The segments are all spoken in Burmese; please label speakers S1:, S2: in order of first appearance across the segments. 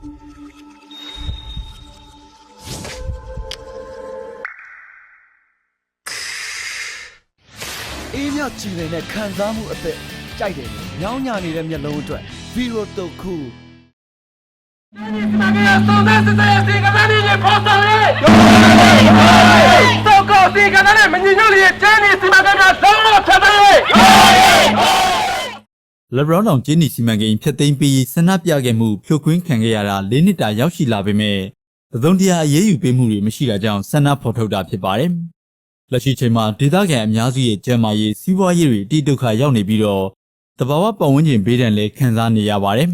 S1: အေးမြကြည်နေတဲ့ခံစားမှုအသက်ကြိုက်တယ်ညောင်းညာနေတဲ့မျက်လုံးအတွက်ဗီရိုတုတ်ခု
S2: မမေဆုံးတဲ့စတဲ့ဒီကနေ့ရေပေါ်ဆောင်လေတော့ကောဒီကနေ့မညညလေးကျန်းနေစီမံကိန်းကလုံးဝထပ်တယ်
S3: လဘရောင်းတောင်ကျင်းနီစီမံကိန်းဖျက်သိမ်းပြီးဆန္ဒပြခဲ့မှုဖြိုခွင်းခံခဲ့ရတာ၄နှစ်တာရောက်ရှိလာပေမဲ့သဒုံတရားအရေးယူပေးမှုတွေမရှိတာကြောင့်ဆန္ဒဖော်ထုတ်တာဖြစ်ပါတယ်။လက်ရှိချိန်မှာဒေသခံအများစုရဲ့ကျန်းမာရေးစီးပွားရေးတွေအတိဒုက္ခရောက်နေပြီးတော့တဘာဝပတ်ဝန်းကျင်ဘေးဒဏ်လည်းခံစားနေရပါတယ်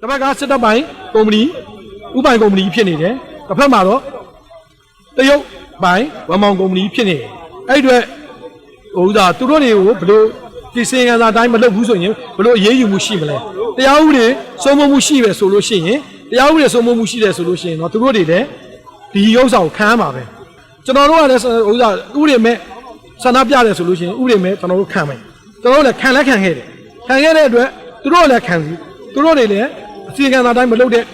S4: တစ်ဖက်ကစစ်တပ်ပိုင်းကုမ္ပဏီဥပိုင်ကုမ္ပဏီဖြစ်နေတယ်တစ်ဖက်မှာတော့တရုတ်ပိုင်းဝမ်မောင်ကုမ္ပဏီဖြစ်နေတယ်အဲ့ဒီအတွက်ဟိုဥသာသူတို့တွေကိုဘယ်လို ဒီစင်ကန်စာအတိုင်းမလုပ်ဘူးဆိုရင်ဘယ်လိုအရေးယူမှုရှိမလဲတရားဥပဒေစိုးမိုးမှုရှိပဲဆိုလို့ရှိရင်တရားဥပဒေစိုးမိုးမှုရှိတယ်ဆိုလို့ရှိရင်တော့သူတို့တွေလည်းဒီဥစ္စာကိုခံရမှာပဲကျွန်တော်တို့ကလည်းဟိုဥသာဥပဒေမဲ့ဆန္ဒပြတယ်ဆိုလို့ရှိရင်ဥပဒေမဲ့ကျွန်တော်တို့ခံမယ်ကျွန်တော်တို့လည်းခံလက်ခံခဲ့တယ်ခံခဲ့တဲ့အတွက်သူတို့လည်းခံစီသူတို့တွေလည်းအစီအကံအတိုင်းမလုပ်တဲ့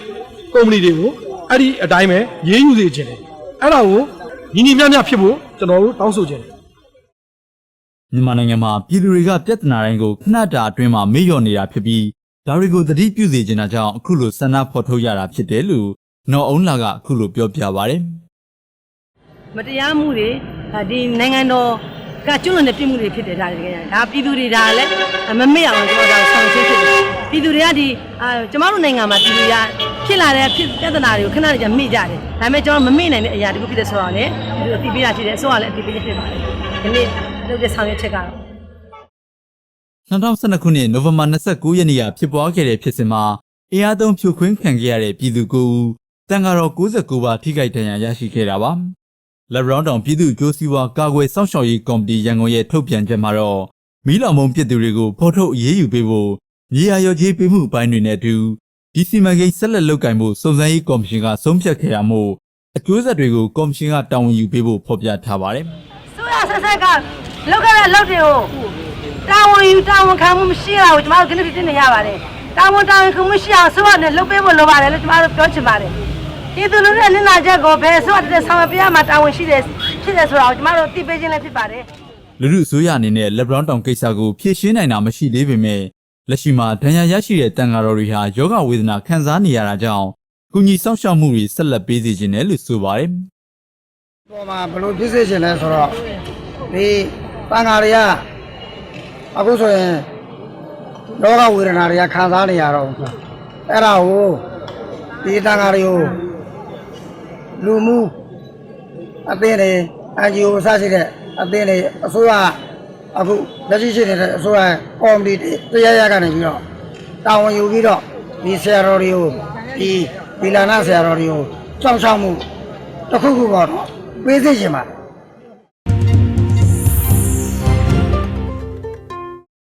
S4: ကုမ္ပဏီတွေကိုအဲ့ဒီအတိုင်းပဲရေးယူစေခြင်းတယ်အဲ့ဒါကိုညီညီမျှမျှဖြစ်ဖို့ကျွန်တော်တို့တောင်းဆိုခြင်းတယ်။
S3: မြန်မာနိုင်ငံမှာပြည်သူတွေကပြဿနာတိုင်းကိုခဏတာအတွင်းမှာမေ့လျော့နေတာဖြစ်ပြီးဒါတွေကိုသတိပြုစေချင်တာကြောင့်အခုလိုဆန္ဒဖော်ထုတ်ရတာဖြစ်တယ်လို့နော်အုံးလာကအခုလိုပြောပြပါတယ်။
S5: မတရားမှုတွေဒါဒီနိုင်ငံတော်ကကျွလွန်တဲ့ပြစ်မှုတွေဖြစ်တယ်ဒါတွေဒါပြည်သူတွေဒါလည်းမမေ့အောင်ကျွန်တော်တို့ဆောင်ရှင်းဖြစ်တယ်ပြည်သူတွေကဒီအာကျမတို့နိုင်ငံမှာပြည်သူတွေကဖြစ်လာတဲ့ဖြစ်ပြဿနာတွေကိုခဏတည်းကမေ့ကြတယ်ဒါပေမဲ့ကျွန်တော်မမေ့နိုင်တဲ့အရာတခုဖြစ်တဲ့ဆိုတော့လေဒီလိုအတိပေးတာရှိတယ်အစိုးရလည်းအတိပေးဖြစ်ပါတယ်ဒီနေ့ လုပ်တဲ့ဆောင်ရွက်ချက်ကတော့
S3: 2012ခုနှစ်နိုဝင်ဘာ29ရက်နေ့ကဖြစ်ပွားခဲ့တဲ့ဖြစ်စဉ်မှာအင်အားသုံးဖြိုခွင်းခံခဲ့ရတဲ့ပြည်သူကိုဦးတန်ဃာတော်69ပါးထိခိုက်ဒဏ်ရာရရှိခဲ့တာပါ။လက်ဘရောင်းတောင်ပြည်သူ့ကျိုးစီးပွားကာကွယ်စောင့်ရှောက်ရေးကော်မတီရန်ကုန်ရဲ့ထုတ်ပြန်ချက်မှာတော့မီးလောင်မုံပြည်သူတွေကိုဖော်ထုတ်အရေးယူပေးဖို့မြေယာရော်ကြီးပေးမှုအပိုင်းတွေနဲ့အတူဒီစီမံကိန်းဆက်လက်လုပ်ကိုင်ဖို့စုံစမ်းရေးကော်မရှင်ကဆုံးဖြတ်ခဲ့ရမှုအကျိုးဆက်တွေကိုကော်မရှင်ကတာဝန်ယူပေးဖို့ဖော်ပြထားပါတယ်။
S5: ဆိုရဆက်ဆက်က လောက်ခဲ့တဲ့လောက်တွေကိုတာဝန်ယူတာဝန်ခံမှုမရှိတာကိုကျမတို့ခဏတင်နေရပါတယ်တာဝန်တာဝန်ခံမှုရှိအောင်ဆိုရနဲ့လုပ်ပေးဖို့လိုပါတယ်လို့ကျမတို့ပြောချင်ပါတယ်ဒီသူလူတွေနင်နာချက်ကိုဘယ်ဆိုရတဲ့ဆောင်ရွက်ပြရမှာတာဝန်ရှိတယ်ဖြစ်တယ်ဆိုတာကိုကျမတို့သိပေးခြင်းလည်းဖြစ်ပါတယ်
S3: လူလူအစိုးရအနေနဲ့လက်ဘရောင်းတောင်ကိစ္စကိုဖြေရှင်းနိုင်တာမရှိသေးပေမဲ့လက်ရှိမှာဒဏ်ရာရရှိတဲ့တန်ဃာတော်တွေဟာယောဂဝေဒနာခံစားနေရတာကြောင့်ကုညီစောင့်ရှောက်မှုတွေဆက်လက်ပေးစီခြင်းတယ်လို့ဆိုပါတယ်
S6: ပေါ်မှာဘယ်လိုဖြစ်စေချင်လဲဆိုတော့ဒီ တန်ဃာတွေကအခုဆိုရင်လောကဝေဒနာတွေကခံစားနေရတော့ဘူးအဲ့ဒါကိုဒီတန်ဃာတွေကိုလူမှုအသင်းတွေ NGO စရှိတဲ့အသင်းတွေအစိုးရအခုလက်ရှိရှိနေတဲ့အစိုးရကော်မတီတရားရကနေပြီးတော့တာဝန်ယူပြီးတော့ဒီဆရာတော်တွေကိုဒီဒီလာနာဆရာတော်တွေကိုစောင့်ရှောက်မှုတစ်ခုခုပေါ့နော်ပေးသိချင်ပါတယ်